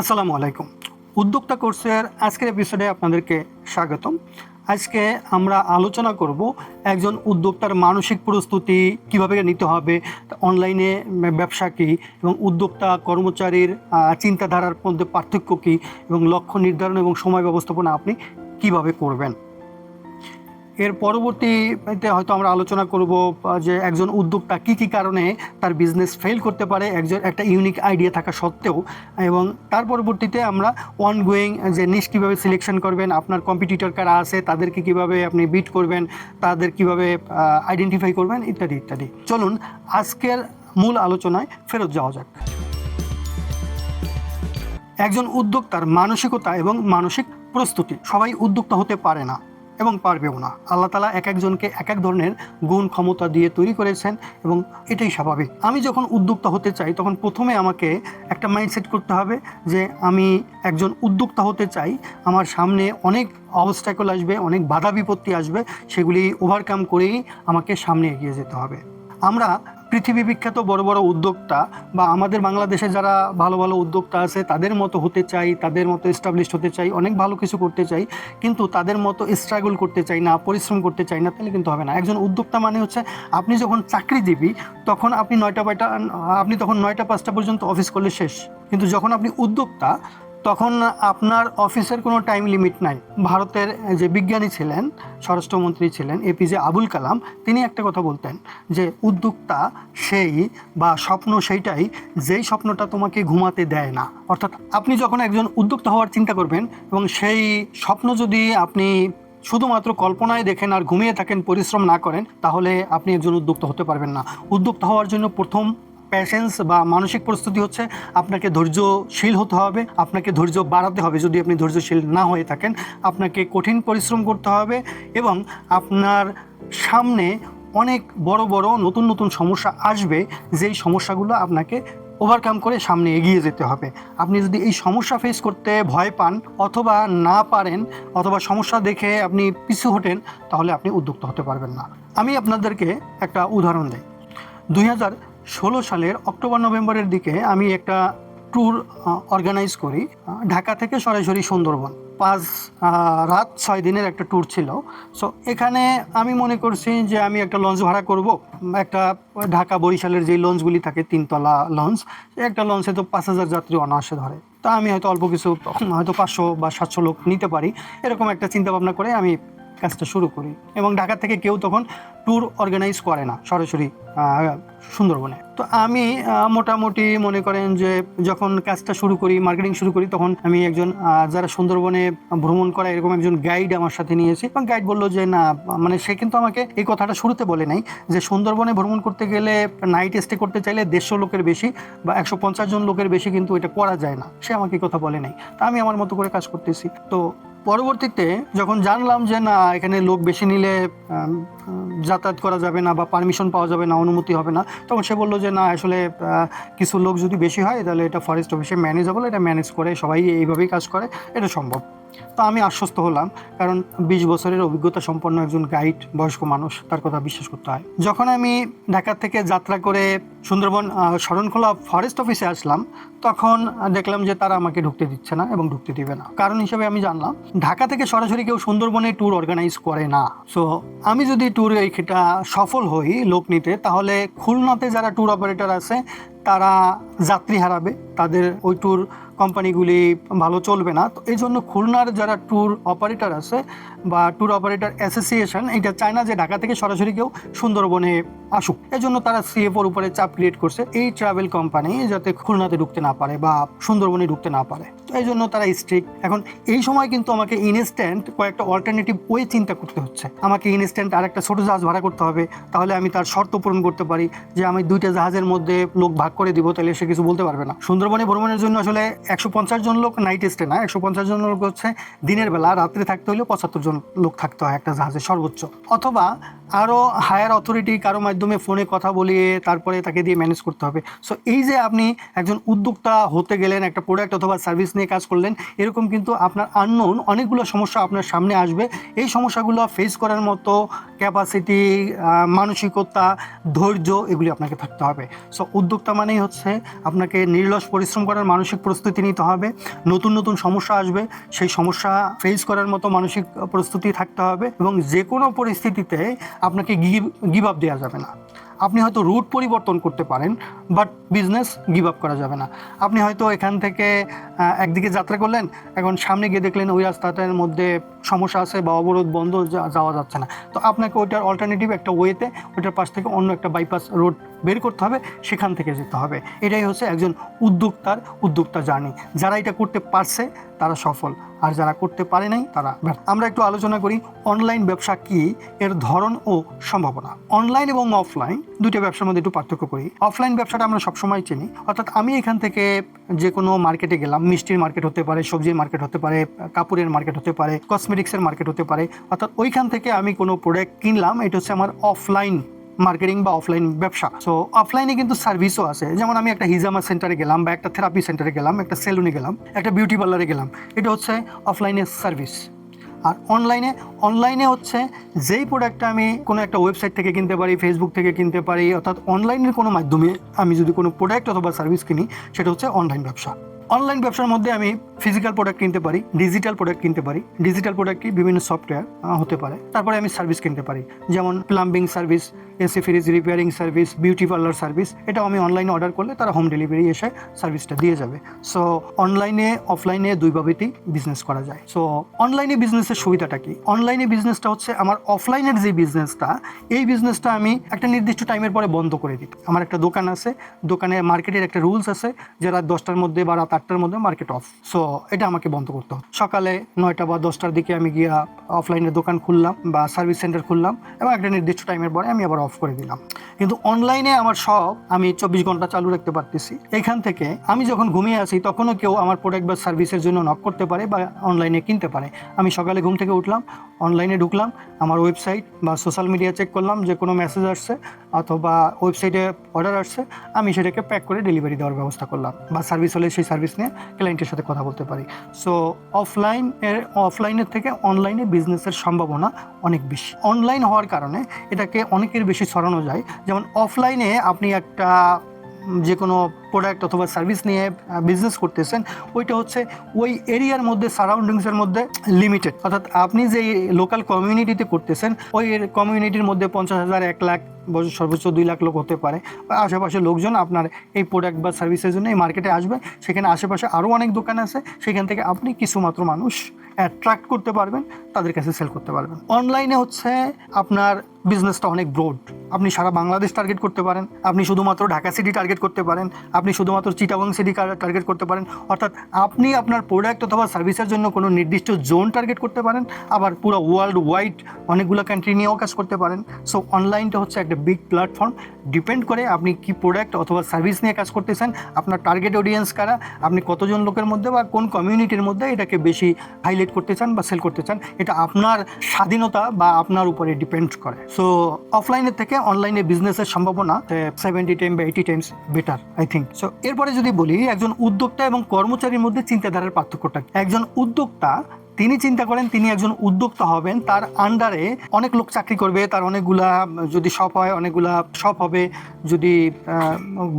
আসসালামু আলাইকুম। উদ্যোক্তা কোর্সের আজকের এপিসোডে আপনাদেরকে স্বাগতম। আজকে আমরা আলোচনা করব একজন উদ্যোক্তার মানসিক প্রস্তুতি কীভাবে নিতে হবে, অনলাইনে ব্যবসা কী এবং উদ্যোক্তা কর্মচারীর চিন্তাধারার মধ্যে পার্থক্য কী এবং লক্ষ্য নির্ধারণ এবং সময় ব্যবস্থাপনা আপনি কীভাবে করবেন। এর পরবর্তীতে হয়তো আমরা আলোচনা করব যে একজন উদ্যোক্তা কী কী কারণে তার বিজনেস ফেল করতে পারে, একজন, একটা ইউনিক আইডিয়া থাকা সত্ত্বেও। এবং তার পরবর্তীতে আমরা অন গোয়িং যে নিশ কীভাবে সিলেকশন করবেন, আপনার কম্পিটিটর কারা আছে, তাদেরকে কীভাবে আপনি বিট করবেন, তাদের কীভাবে আইডেন্টিফাই করবেন, ইত্যাদি ইত্যাদি। চলুন, আজকের মূল আলোচনায় ফেরত যাওয়া যাক। একজন উদ্যোক্তার মানসিকতা এবং মানসিক প্রস্তুতি। সবাই উদ্যোক্তা হতে পারে না। এবং পারবেও না। আল্লাহ তালা এক একজনকে এক এক ধরনের গুণ ক্ষমতা দিয়ে তৈরি করেছেন এবং এটাই স্বাভাবিক। আমি যখন উদ্যোক্তা হতে চাই, তখন প্রথমে আমাকে একটা মাইন্ডসেট করতে হবে যে আমি একজন উদ্যোক্তা হতে চাই। আমার সামনে অনেক অবস্টাকল আসবে, অনেক বাধা বিপত্তি আসবে, সেগুলি ওভারকাম করেই আমাকে সামনে এগিয়ে যেতে হবে। আমরা পৃথিবী বিখ্যাত বড় বড় উদ্যোক্তা বা আমাদের বাংলাদেশে যারা ভালো ভালো উদ্যোক্তা আছে, তাদের মতো হতে চাই, তাদের মতো এস্টাবলিশ হতে চাই, অনেক ভালো কিছু করতে চাই, কিন্তু তাদের মতো স্ট্রাগল করতে চাই না, পরিশ্রম করতে চাই না, তাহলে কিন্তু হবে না। একজন উদ্যোক্তা মানে হচ্ছে আপনি যখন চাকরিজীবী, তখন আপনি নয়টা বাইটা আপনি তখন নয়টা পাঁচটা পর্যন্ত অফিস করলে শেষ। কিন্তু যখন আপনি উদ্যোক্তা তখন আপনার অফিসের কোনো টাইম লিমিট নাই। ভারতের যে বিজ্ঞানী ছিলেন, স্বরাষ্ট্রমন্ত্রী ছিলেন এপিজে আবুল কালাম, তিনি একটা কথা বলতেন যে, উদ্যোক্তা সেই বা স্বপ্ন সেইটাই, যেই স্বপ্নটা তোমাকে ঘুমাতে দেয় না। অর্থাৎ আপনি যখন একজন উদ্যোক্তা হওয়ার চিন্তা করবেন এবং সেই স্বপ্ন যদি আপনি শুধুমাত্র কল্পনায় দেখেন আর ঘুমিয়ে থাকেন, পরিশ্রম না করেন, তাহলে আপনি একজন উদ্যোক্তা হতে পারবেন না। উদ্যোক্তা হওয়ার জন্য প্রথম প্যাশেন্স বা মানসিক প্রস্তুতি হচ্ছে আপনাকে ধৈর্যশীল হতে হবে, আপনাকে ধৈর্য বাড়াতে হবে। যদি আপনি ধৈর্যশীল না হয়ে থাকেন, আপনাকে কঠিন পরিশ্রম করতে হবে এবং আপনার সামনে অনেক বড় বড়, নতুন নতুন সমস্যা আসবে, যেই সমস্যাগুলো আপনাকে ওভারকাম করে সামনে এগিয়ে যেতে হবে। আপনি যদি এই সমস্যা ফেস করতে ভয় পান অথবা না পারেন অথবা সমস্যা দেখে আপনি পিছু হটেন, তাহলে আপনি উদ্যুক্ত হতে পারবেন না। আমি আপনাদেরকে একটা উদাহরণ দিই। দুই হাজার ষোলো সালের অক্টোবর, নভেম্বরের দিকে আমি একটা ট্যুর অর্গানাইজ করি ঢাকা থেকে সরাসরি সুন্দরবন। পাঁচ রাত ছয় দিনের একটা ট্যুর ছিল। সো এখানে আমি মনে করছি যে আমি একটা লঞ্চ ভাড়া করব। একটা ঢাকা বরিশালের যে লঞ্চগুলি থাকে, তিনতলা লঞ্চ, একটা লঞ্চে তো পাঁচ হাজার যাত্রী অনায়াসে ধরে। তা আমি হয়তো অল্প কিছু, হয়তো পাঁচশো বা সাতশো লোক নিতে পারি। এরকম একটা চিন্তা ভাবনা করে আমি কাজটা শুরু করি এবং ঢাকা থেকে কেউ তখন ট্যুর অর্গানাইজ করে না, সরাসরি সুন্দরবনে। তো আমি মোটামুটি মনে করেন যে যখন কাজটা শুরু করি মার্কেটিং শুরু করি, তখন আমি একজন যারা সুন্দরবনে ভ্রমণ করা এরকম একজন গাইড আমার সাথে নিয়েছি এবং গাইড বলল যে, না মানে সে কিন্তু আমাকে এই কথাটা শুরুতে বলে নাই যে সুন্দরবনে ভ্রমণ করতে গেলে নাইট স্টে করতে চাইলে দেড়শো লোকের বেশি বা একশো পঞ্চাশ জন লোকের বেশি কিন্তু এটা করা যায় না। সে আমাকে কথা বলে নাই। তা আমি আমার মতো করে কাজ করতেছি। তো পরবর্তীতে যখন জানলাম যে না, এখানে লোক বেশি নিলে যাতায়াত করা যাবে না বা পারমিশন পাওয়া যাবে না, অনুমতি হবে না, তখন সে বলল যে না, আসলে কিছু লোক যদি বেশি হয়, তাহলে এটা ফরেস্ট অফিসে ম্যানেজেবল এটা ম্যানেজ করে সবাই এইভাবেই কাজ করে, এটা সম্ভব। তো আমি আশ্বস্ত হলাম, কারণ বিশ বছরের অভিজ্ঞতা সম্পন্ন একজন গাইড, বয়স্ক মানুষ, তার কথা বিশ্বাস করতে হয়। যখন আমি ঢাকা থেকে যাত্রা করে সুন্দরবন শরণখোলা ফরেস্ট অফিসে আসলাম, তখন দেখলাম যে তারা আমাকে ঢুকতে দিচ্ছে না এবং ঢুকতে দিবে না। কারণ হিসেবে আমি জানলাম, ঢাকা থেকে সরাসরি কেউ সুন্দরবনে ট্যুর অর্গানাইজ করে না। সো আমি যদি ট্যুর এইটা সফল হই লোক নিতে, তাহলে খুলনাতে যারা ট্যুর অপারেটর আছে তারা যাত্রী হারাবে, তাদের ওই ট্যুর কোম্পানিগুলি ভালো চলবে না। তো এই জন্য খুলনার যারা ট্যুর অপারেটর আছে বা ট্যুর অপারেটর অ্যাসোসিয়েশন এটা চায় না যে ঢাকা থেকে সরাসরি কেউ সুন্দরবনে আসুক। এই জন্য তারা সিএফওর উপরে চাপ ক্রিয়েট করছে এই ট্রাভেল কোম্পানি যাতে খুলনাতে ঢুকতে না পারে বা সুন্দরবনে ঢুকতে না পারে। তো এই জন্য তারা স্ট্রিক্ট এখন এই সময় কিন্তু আমাকে ইনস্ট্যান্ট কয়েকটা অল্টারনেটিভ ওয়ে চিন্তা করতে হচ্ছে। আমাকে ইনস্ট্যান্ট আর একটা ছোটো জাহাজ ভাড়া করতে হবে, তাহলে আমি তার শর্ত পূরণ করতে পারি যে আমি দুইটা জাহাজের মধ্যে লোক ভাগ করে দিব, তাহলে সে কিছু বলতে পারবে না। সুন্দরবনে ভ্রমণের জন্য আসলে একশো পঞ্চাশ জন লোক নাইট স্টে না, একশো পঞ্চাশ জন লোক হচ্ছে দিনের বেলা, রাত্রে থাকতে হলে পঁচাত্তর জন লোক থাকতে হয় একটা জাহাজে সর্বোচ্চ। অথবা আরও হায়ার অথরিটি কারও মাধ্যমে ফোনে কথা বলিয়ে তারপরে তাকে দিয়ে ম্যানেজ করতে হবে। সো এই যে আপনি একজন উদ্যোক্তা হতে গেলেন, একটা প্রোডাক্ট অথবা সার্ভিস নিয়ে কাজ করলেন, এরকম কিন্তু আপনার আননোন অনেকগুলো সমস্যা আপনার সামনে আসবে। এই সমস্যাগুলো ফেস করার মতো ক্যাপাসিটি মানসিকতা, ধৈর্য এগুলি আপনাকে থাকতে হবে। সো উদ্যোক্তা মানেই হচ্ছে আপনাকে নির্লস পরিশ্রম করার মানসিক প্রস্তুতি নিতে হবে। নতুন নতুন সমস্যা আসবে, সেই সমস্যা ফেস করার মতো মানসিক প্রস্তুতি থাকতে হবে এবং যে কোনো পরিস্থিতিতে আপনাকে গিভ গিভ আপ দেওয়া যাবে না। আপনি হয়তো রুট পরিবর্তন করতে পারেন, বাট বিজনেস গিভ আপ করা যাবে না। আপনি হয়তো এখান থেকে একদিকে যাত্রা করলেন, এখন সামনে গিয়ে দেখলেন ওই রাস্তাটার মধ্যে সমস্যা আছে বা অবরোধ বন্ধ যাওয়া যাচ্ছে না। তো আপনাকে ওইটার অল্টারনেটিভ একটা ওয়েতে ওইটার পাশ থেকে অন্য একটা বাইপাস রোড বের করতে হবে, সেখান থেকে যেতে হবে। এটাই হচ্ছে একজন উদ্যোক্তার উদ্যোক্তা জার্নি যারা এটা করতে পারছে, তারা সফল। আর যারা করতে পারে নাই, তারা। আমরা একটু আলোচনা করি অনলাইন ব্যবসা কি, এর ধরন ও সম্ভাবনা। অনলাইন এবং অফলাইন দুইটা ব্যবসার মধ্যে একটু পার্থক্য করি। অফলাইন ব্যবসাটা আমরা সবসময় চিনি। অর্থাৎ আমি এখান থেকে যে কোনো মার্কেটে গেলাম, মিষ্টির মার্কেট হতে পারে, সবজির মার্কেট হতে পারে, কাপড়ের মার্কেট হতে পারে কসমেটিক্সের মার্কেট হতে পারে, অর্থাৎ ওইখান থেকে আমি কোনো প্রোডাক্ট কিনলাম, এটা হচ্ছে আমার অফলাইন মার্কেটিং বা অফলাইন ব্যবসা। সো অফলাইনে কিন্তু সার্ভিসও আছে। যেমন আমি একটা হিজামা সেন্টারে গেলাম বা একটা থেরাপি সেন্টারে গেলাম, একটা সেলুনে গেলাম, একটা বিউটি পার্লারে গেলাম। এটা হচ্ছে অফলাইনের সার্ভিস আর অনলাইনে অনলাইনে হচ্ছে যেই প্রোডাক্টটা আমি কোনো একটা ওয়েবসাইট থেকে কিনতে পারি ফেসবুক থেকে কিনতে পারি, অর্থাৎ অনলাইনের কোনো মাধ্যমে আমি যদি কোনো প্রোডাক্ট অথবা সার্ভিস কিনি, সেটা হচ্ছে অনলাইন ব্যবসা। অনলাইন ব্যবসার মধ্যে আমি ফিজিক্যাল প্রোডাক্ট কিনতে পারি ডিজিটাল প্রোডাক্ট কিনতে পারি। ডিজিটাল প্রোডাক্ট কি বিভিন্ন সফটওয়্যার হতে পারে। তারপরে আমি সার্ভিস কিনতে পারি। যেমন plumbing service AC fridge repairing service beauty parlour service এটা আমি অনলাইনে অর্ডার করলে তারা হোম ডেলিভারি এসে সার্ভিসটা দিয়ে যাবে। সো অনলাইনে অফলাইনে দুইভাবেতেই বিজনেস করা যায়। সো অনলাইনে বিজনেসের সুবিধাটা কি? অনলাইনে বিজনেসটা হচ্ছে আমার অফলাইনের যে বিজনেসটা এই বিজনেসটা আমি একটা নির্দিষ্ট টাইমের পরে বন্ধ করে দিই। আমার একটা দোকান আছে, দোকানে মার্কেটের একটা রুলস আছে যে রাত দশটার মধ্যে বা রাত আটটার মধ্যে মার্কেট অফ সো এটা আমাকে বন্ধ করতে হবে সকালে নয়টা বা দশটার দিকে আমি গিয়া অফলাইনে দোকান খুললাম বা সার্ভিস সেন্টার খুললাম এবং একটা নির্দিষ্ট টাইমের পরে আমি আবার অফ করে দিলাম। কিন্তু অনলাইনে আমার সব আমি চব্বিশ ঘণ্টা চালু রাখতে পারতেছি। এখান থেকে আমি যখন ঘুমিয়ে আসি তখনও কেউ আমার প্রোডাক্ট বা সার্ভিসের জন্য নক করতে পারে বা অনলাইনে কিনতে পারে। আমি সকালে ঘুম থেকে উঠলাম অনলাইনে ঢুকলাম, আমার ওয়েবসাইট বা সোশ্যাল মিডিয়া চেক করলাম যে কোনো মেসেজ আসছে অথবা ওয়েবসাইটে অর্ডার আসছে, আমি সেটাকে প্যাক করে ডেলিভারি দেওয়ার ব্যবস্থা করলাম বা সার্ভিস হলে সেই সার্ভিস নিয়ে ক্লায়েন্টের সাথে কথা বলতে পারি। সো অফলাইন এর অফলাইনের থেকে অনলাইনে বিজনেসের সম্ভাবনা অনেক বেশি। অনলাইন হওয়ার কারণে এটাকে অনেকের বেশি ছড়ানো যায়। যেমন অফলাইনে আপনি একটা যে কোনো প্রোডাক্ট অথবা সার্ভিস নিয়ে বিজনেস করতেছেন, ওইটা হচ্ছে ওই এরিয়ার মধ্যে সারাউন্ডিংসের মধ্যে লিমিটেড অর্থাৎ আপনি যে লোকাল কমিউনিটিতে করতেছেন, ওই কমিউনিটির মধ্যে পঞ্চাশ হাজার, এক লাখ বছর সর্বোচ্চ দুই লাখ লোক হতে পারে। বা আশেপাশে লোকজন আপনার এই প্রোডাক্ট বা সার্ভিসের জন্য এই মার্কেটে আসবে। সেখানে আশেপাশে আরও অনেক দোকান আছে। সেখান থেকে আপনি কিছু মাত্র মানুষ অ্যাট্রাক্ট করতে পারবেন, তাদের কাছে সেল করতে পারবেন। অনলাইনে হচ্ছে আপনার বিজনেসটা অনেক ব্রড আপনি সারা বাংলাদেশ টার্গেট করতে পারেন। আপনি শুধুমাত্র ঢাকা সিটি টার্গেট করতে পারেন। আপনি শুধুমাত্র চিটাগং সিটি টার্গেট করতে পারেন। অর্থাৎ আপনি আপনার প্রোডাক্ট অথবা সার্ভিসের জন্য কোনো নির্দিষ্ট জোন টার্গেট করতে পারেন। আবার পুরো ওয়ার্ল্ড ওয়াইড অনেকগুলো কান্ট্রি নিয়েও কাজ করতে পারেন। সো অনলাইনটা হচ্ছে একটা বিগ প্ল্যাটফর্ম ডিপেন্ড করে আপনি কি প্রোডাক্ট অথবা সার্ভিস নিয়ে কাজ করতেছেন, আপনার টার্গেট অডিয়েন্স কারা, আপনি কতজন লোকের মধ্যে বা কোন কমিউনিটির মধ্যে এটাকে বেশি হাইলাইট করতে চান বা সেল করতে চান, এটা আপনার স্বাধীনতা বা আপনার উপরে ডিপেন্ড করে। সো অফলাইনের থেকে অনলাইনে বিজনেসের সম্ভাবনা সেভেন্টি টাইম বা eighty times better I think so এরপরে যদি বলি একজন উদ্যোক্তা এবং কর্মচারীর মধ্যে চিন্তাধারার পার্থক্যটা? একজন উদ্যোক্তা তিনি চিন্তা করেন, তিনি একজন উদ্যোক্তা হবেন, তার আন্ডারে অনেক লোক চাকরি করবে, তার অনেকগুলা, যদি শপ হয়, অনেকগুলা শপ হবে, যদি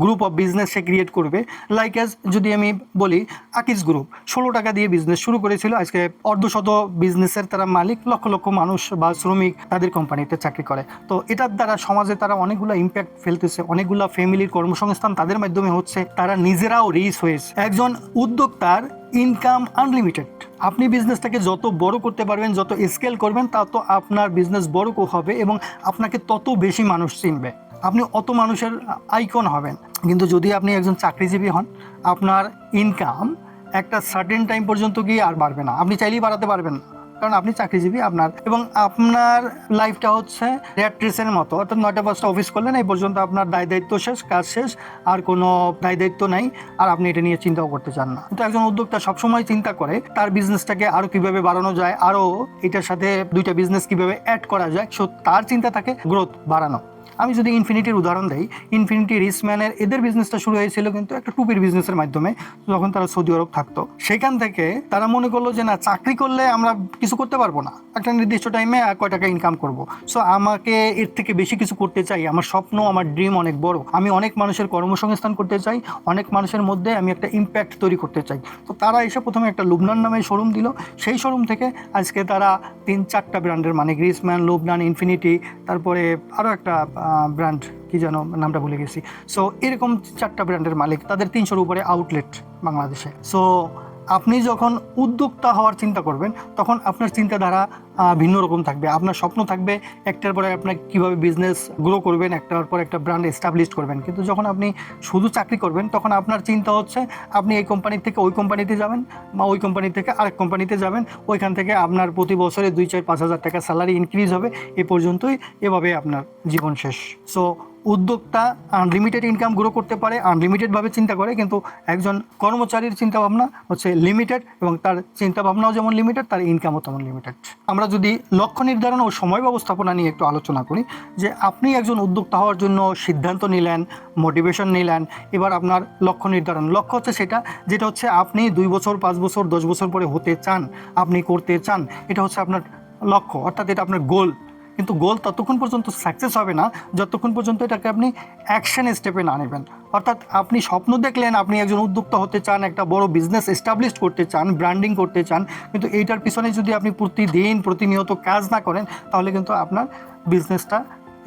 গ্রুপ অফ বিজনেস সে ক্রিয়েট করবে। লাইক অ্যাজ যদি আমি বলি আকিজ গ্রুপ ষোলো টাকা দিয়ে বিজনেস শুরু করেছিল, আজকে অর্ধশত বিজনেসের তারা মালিক, লক্ষ লক্ষ মানুষ বা শ্রমিক তাদের কোম্পানিতে চাকরি করে। তো এটার দ্বারা সমাজে তারা অনেকগুলো ইম্প্যাক্ট ফেলতেছে, অনেকগুলো ফ্যামিলির কর্মসংস্থান তাদের মাধ্যমে হচ্ছে, তারা নিজেরাও রিচ হয়েছে। একজন উদ্যোক্তার ইনকাম আনলিমিটেড আপনি বিজনেসটাকে যত বড় করতে পারবেন, যত স্কেল করবেন, তত আপনার বিজনেস বড় হবে এবং আপনাকে তত বেশি মানুষ চিনবে। আপনি অত মানুষের আইকন হবেন। কিন্তু যদি আপনি একজন চাকরিজীবী হন, আপনার ইনকাম একটা সার্টেন টাইম পর্যন্ত গিয়ে আর বাড়বে না। আপনি চাইলেই বাড়াতে পারবেন না। কারণ আপনি চাকরিজীবী আপনার। এবং আপনার লাইফটা হচ্ছে রেড রেসের মতো। অর্থাৎ নয়টা পাঁচটা অফিস করলেন, এই পর্যন্ত আপনার দায় দায়িত্ব শেষ, কাজ শেষ, আর কোনো দায় দায়িত্ব নেই, আর আপনি এটা নিয়ে চিন্তাও করতে চান না। কিন্তু একজন উদ্যোক্তা সবসময় চিন্তা করে, তার বিজনেসটাকে আরও কীভাবে বাড়ানো যায় আরও এটার সাথে দুইটা বিজনেস কীভাবে অ্যাড করা যায়, সো তার চিন্তা থাকে গ্রোথ বাড়ানো। আমি যদি ইনফিনিটির উদাহরণ দেই ইনফিনিটি রিসম্যানের এদের বিজনেসটা শুরু হয়েছিল কিন্তু একটা টুপির বিজনেসের মাধ্যমে যখন তারা সৌদি আরব থাকতো। সেখান থেকে তারা মনে করল যে, না, চাকরি করলে আমরা কিছু করতে পারব না। একটা নির্দিষ্ট টাইমে কয় টাকা ইনকাম করব। সো আমাকে এর থেকে বেশি কিছু করতে চাই। আমার স্বপ্ন, আমার ড্রিম অনেক বড়। আমি অনেক মানুষের কর্মসংস্থান করতে চাই। অনেক মানুষের মধ্যে আমি একটা ইম্প্যাক্ট তৈরি করতে চাই। তো তারা এসে প্রথমে একটা লুবনান নামে শোরুম দিল। সেই শোরুম থেকে আজকে তারা তিন চারটা ব্র্যান্ডের মানে গ্রিসম্যান লুবনান ইনফিনিটি তারপরে আরও একটা ব্র্যান্ড কি যেন নামটা ভুলে গেছি। সো এরকম চারটা ব্র্যান্ডের মালিক, তাদের তিনশোর উপরে আউটলেট বাংলাদেশে। সো আপনি যখন উদ্যোক্তা হওয়ার চিন্তা করবেন, তখন আপনার চিন্তাধারা ভিন্ন রকম থাকবে। আপনার স্বপ্ন থাকবে একটার পরে আপনার কীভাবে বিজনেস গ্রো করবেন, একটার পর একটা ব্র্যান্ড এস্টাবলিশ করবেন। কিন্তু যখন আপনি শুধু চাকরি করবেন, তখন আপনার চিন্তা হচ্ছে আপনি এই কোম্পানি থেকে ওই কোম্পানিতে যাবেন বা ওই কোম্পানি থেকে আরেক কোম্পানিতে যাবেন। ওইখান থেকে আপনার প্রতি বছরে দুই চার পাঁচ হাজার টাকা স্যালারি ইনক্রিজ হবে। এ পর্যন্তই এভাবে আপনার জীবন শেষ। সো উদ্যোক্তা আনলিমিটেড ইনকাম গ্রো করতে পারে আনলিমিটেডভাবে চিন্তা করে, কিন্তু একজন কর্মচারীর চিন্তা ভাবনা হচ্ছে লিমিটেড এবং তার চিন্তা ভাবনাও যেমন লিমিটেড তার ইনকামও তেমন লিমিটেড আমরা যদি লক্ষ্য নির্ধারণ ও সময় ব্যবস্থাপনা নিয়ে একটু আলোচনা করি, যে আপনি একজন উদ্যোক্তা হওয়ার জন্য সিদ্ধান্ত নিলেন মোটিভেশন নিলেন, এবার আপনার লক্ষ্য নির্ধারণ। লক্ষ্য হচ্ছে সেটা, যেটা হচ্ছে আপনি দুই বছর, পাঁচ বছর, দশ বছর পরে হতে চান, আপনি করতে চান, এটা হচ্ছে আপনার লক্ষ্য, অর্থাৎ এটা আপনার গোল কিন্তু গোল ততক্ষণ পর্যন্ত সাকসেস হবে না, যতক্ষণ পর্যন্ত এটাকে আপনি অ্যাকশন স্টেপে না নেবেন। অর্থাৎ আপনি স্বপ্ন দেখলেন, আপনি একজন উদ্যোক্তা হতে চান, একটা বড় বিজনেস এস্টাবলিশ করতে চান ব্র্যান্ডিং করতে চান, কিন্তু এইটার পিছনে যদি আপনি প্রতিদিন প্রতিনিয়ত কাজ না করেন, তাহলে কিন্তু আপনার বিজনেসটা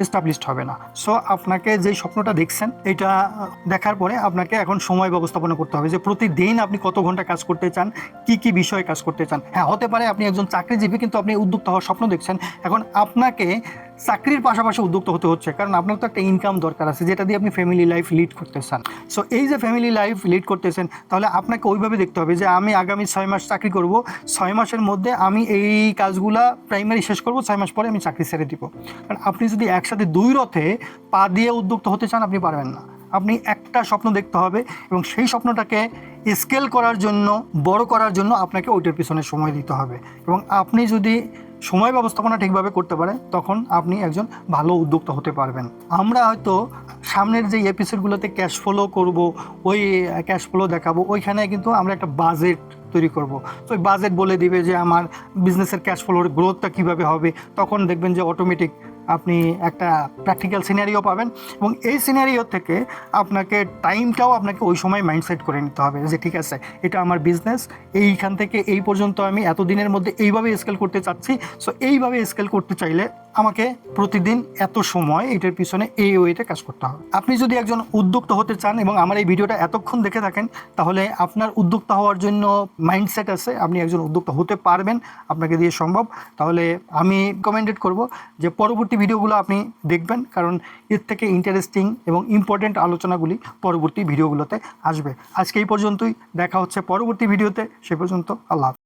এস্টাবলিশড হবে না। সো আপনাকে যেই স্বপ্নটা দেখছেন, এটা দেখার পরে আপনাকে এখন সময় ব্যবস্থাপনা করতে হবে যে প্রতিদিন আপনি কত ঘণ্টা কাজ করতে চান, কি কি বিষয়ে কাজ করতে চান। হ্যাঁ হতে পারে আপনি একজন চাকরিজীবী, কিন্তু আপনি উদ্যোক্তা হওয়ার স্বপ্ন দেখছেন। এখন আপনাকে চাকরির পাশাপাশি উদ্যোক্তা হতে হচ্ছে, কারণ আপনার তো একটা ইনকাম দরকার আছে, যেটা দিয়ে আপনি ফ্যামিলি লাইফ লিড করতে চান সো এই যে ফ্যামিলি লাইফ লিড করতেছেন, তাহলে আপনাকে ওইভাবে দেখতে হবে যে আমি আগামী ছয় মাস চাকরি করব, ছয় মাসের মধ্যে আমি এই কাজগুলা প্রাইমারি শেষ করব, ছয় মাস পরে আমি চাকরি ছেড়ে দিব। কারণ আপনি যদি একসাথে দুই রথে পা দিয়ে উদ্যোক্তা হতে চান, আপনি পারবেন না। আপনি একটা স্বপ্ন দেখতে হবে এবং সেই স্বপ্নটাকে স্কেল করার জন্য, বড় করার জন্য আপনাকে ওইটার পিছনে সময় দিতে হবে। এবং আপনি যদি সময় ব্যবস্থাপনা ঠিকভাবে করতে পারে, তখন আপনি একজন ভালো উদ্যোক্তা হতে পারবেন। আমরা হয়তো সামনের যে এপিসোডগুলোতে ক্যাশ ফ্লো করব, ওই ক্যাশ ফ্লো দেখাবো, ওইখানে কিন্তু আমরা একটা বাজেট তৈরি করব। তো বাজেট বলে দিবে যে আমার বিজনেসের ক্যাশ ফ্লোর গ্রোথটা কীভাবে হবে, তখন দেখবেন যে অটোমেটিক আপনি একটা প্র্যাকটিক্যাল সিনারিও পাবেন এবং এই সিনারিও থেকে আপনাকে টাইমটাও আপনাকে ওই সময় মাইন্ডসেট করে নিতে হবে যে ঠিক আছে, এটা আমার বিজনেস এইখান থেকে এই পর্যন্ত আমি এতদিনের মধ্যে এইভাবে স্কেল করতে চাচ্ছি। সো এইভাবে স্কেল করতে চাইলে আমাকে প্রতিদিন এত সময় এটার পিছনে এই ওয়েতে কাজ করতে হবে। আপনি যদি একজন উদ্যোক্তা হতে চান এবং আমার এই ভিডিওটা এতক্ষণ দেখে থাকেন, তাহলে আপনার উদ্যোক্তা হওয়ার জন্য মাইন্ডসেট আছে, আপনি একজন উদ্যোক্তা হতে পারবেন, আপনাকে দিয়ে সম্ভব। তাহলে আমি রিকমেন্ডেড করব যে পরবর্তী ভিডিওগুলো আপনি দেখবেন, কারণ এর থেকে ইন্টারেস্টিং এবং ইম্পর্টেন্ট আলোচনাগুলি পরবর্তী ভিডিওগুলোতে আসবে। আজকে এই পর্যন্তই, দেখা হচ্ছে পরবর্তী ভিডিওতে, সে পর্যন্ত আল্লাহ।